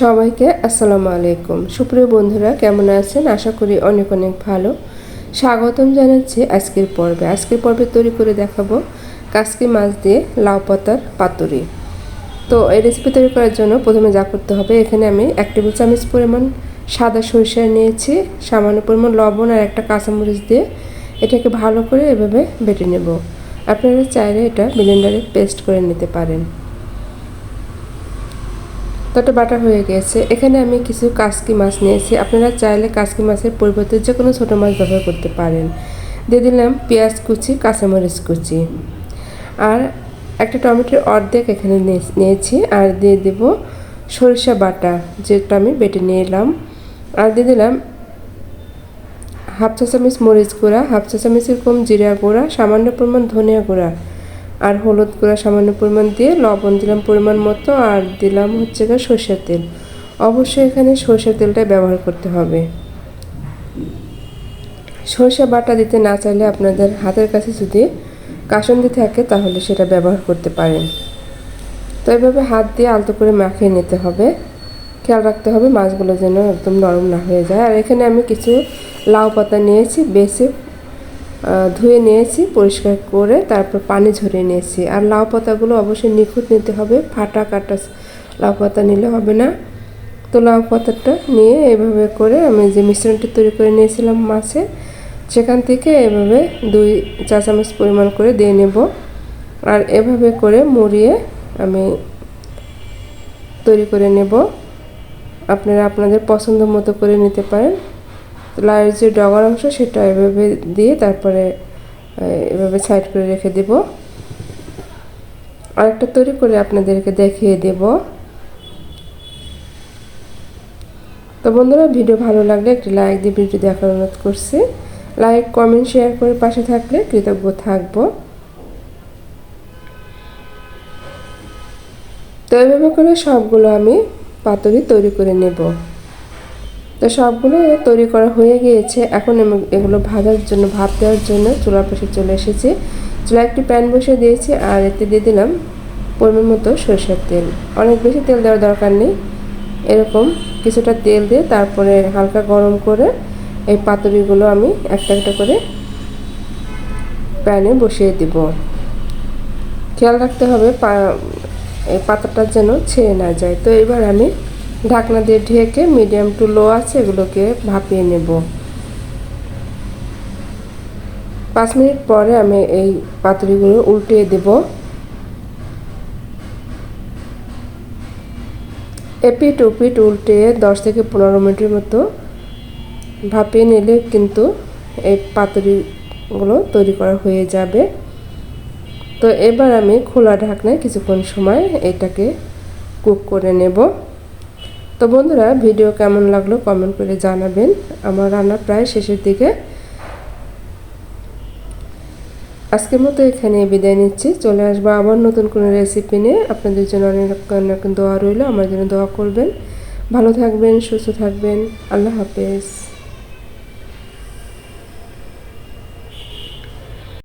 সবাইকে আসসালামু আলাইকুম। সুপ্রিয় বন্ধুরা, কেমন আছেন? আশা করি অনেক অনেক ভালো। স্বাগতম জানাচ্ছি আজকের পর্বে। আজকের পর্বে তৈরি করে দেখাবো কাসকি মাছ দিয়ে লাউ পাতার পাতুরি। তো এই রেসিপি তৈরি করার জন্য প্রথমে যা করতে হবে, এখানে আমি এক টেবিল চামচ পরিমাণ সাদা সরিষা নিয়েছি, সামান্য পরিমাণ লবণ আর একটা কাঁচামরিচ দিয়ে এটাকে ভালো করে এভাবে বেটে নেব। আপনারা চাইলে এটা ব্লেন্ডারে পেস্ট করে নিতে পারেন। তটা বাটা হয়ে গেছে। এখানে আমি কিছু কাসকি মাছ নিয়েছি। আপনারা চাইলে কাসকি মাছের পরিবর্তে যে কোনো ছোটো মাছ ব্যবহার করতে পারেন। দিয়ে দিলাম পেঁয়াজ কুচি, কাঁচামরিচ কুচি। আর একটা টমেটোর অর্ধেক এখানে নিয়েছি। আর দিয়ে দেব সরিষা বাটা, যেটা আমি বেটে নিয়ে এলাম আর দিয়ে দিলাম হাফ চা চামচ মরিচ গুঁড়া, হাফ চা চামচের কম জিরা গুঁড়া, সামান্য পরিমাণ ধনিয়া গুঁড়া। আর হলুদ গুঁড়া সামান্য পরিমাণ দিয়ে লবণ দিলাম পরিমাণ মতো, আর দিলাম হচ্ছে গিয়ে সর্ষের তেল। অবশ্যই এখানে সর্ষের তেলটা ব্যবহার করতে হবে। সর্ষে বাটা দিতে না চাইলে আপনাদের হাতের কাছে যদি কাসন্দি থাকে, তাহলে সেটা ব্যবহার করতে পারেন। তো এভাবে হাত দিয়ে আলতো করে মাখিয়ে নিতে হবে। খেয়াল রাখতে হবে মাছগুলো যেন একদম নরম না হয়ে যায়। আর এখানে আমি কিছু লাউ পাতা নিয়েছি বেছে ধুয়ে নিয়েছি, পরিষ্কার করে তারপর পানি ঝরিয়ে নিয়েছি। আর লাউ পাতাগুলো অবশ্যই নিখুঁত নিতে হবে, ফাটা কাটা লাউ পাতা নিলে হবে না। তো লাউ পাতাটা নিয়ে এভাবে করে আমি যে মিশ্রণটি তৈরি করে নিয়েছিলাম মাছে, সেখান থেকে এভাবে দুই চা চামচ পরিমাণ করে দিয়ে নেব। আর এভাবে করে মুড়িয়ে আমি তৈরি করে নেব। আপনারা আপনাদের পছন্দ মতো করে নিতে পারেন। লাইয়ের যে ডগার অংশ সেটা এভাবে দিয়ে তারপরে এভাবে সাইড করে রেখে দেব। আরেকটা তৈরি করে আপনাদেরকে দেখিয়ে দেব। তো বন্ধুরা, ভিডিও ভালো লাগলে একটি লাইক দিয়ে ভিডিও দেখার অনুরোধ করছি। লাইক, কমেন্ট, শেয়ার করে পাশে থাকলে কৃতজ্ঞ থাকব। তো এভাবে করে সবগুলো আমি পাতুরি তৈরি করে নেব। তো সবগুলো তৈরি করা হয়ে গিয়েছে। এখন এগুলো ভাজার জন্য ভাত দেওয়ার জন্য চুলার পাশে চলে এসেছি। চুলা একটি প্যান বসে দিয়েছি আর এতে দিয়ে দিলাম পরিমাণ মতো সরষের তেল। অনেক বেশি তেল দেওয়ার দরকার নেই। এরকম কিছুটা তেল দিয়ে তারপরে হালকা গরম করে এই পাতুরিগুলো আমি একটা একটা করে প্যানে বসিয়ে দিব। খেয়াল রাখতে হবে পা এই পাতাটা যেন ছেড়ে না যায়। তো এবার আমি ঢাকনা দিয়ে ঢেকে মিডিয়াম টু লো আছে এগুলোকে ভাপিয়ে নেব। পাঁচ মিনিট পরে আমি এই পাতুরিগুলো উল্টিয়ে দেব। এপিট উপিট উল্টে দশ থেকে পনেরো মিনিটের মতো ভাপিয়ে নিলে কিন্তু এই পাতুরিগুলো তৈরি করা হয়ে যাবে। তো এবার আমি খোলা ঢাকনায় কিছুক্ষণ সময় এটাকে কুক করে নেব। তো বন্ধুরা, ভিডিও কেমন লাগল কমেন্ট করে জানাবেন। আমার রান্না প্রায় শেষের দিকে। আজকের মতো এখানে বিদায় নিচ্ছি। চলে আসব আবার নতুন কোনো রেসিপি নিয়ে। আপনাদের জন্য অনেক অনেক দোয়া রইল। আমার জন্য দোয়া করবেন। ভালো থাকবেন, সুস্থ থাকবেন। আল্লাহ হাফেজ।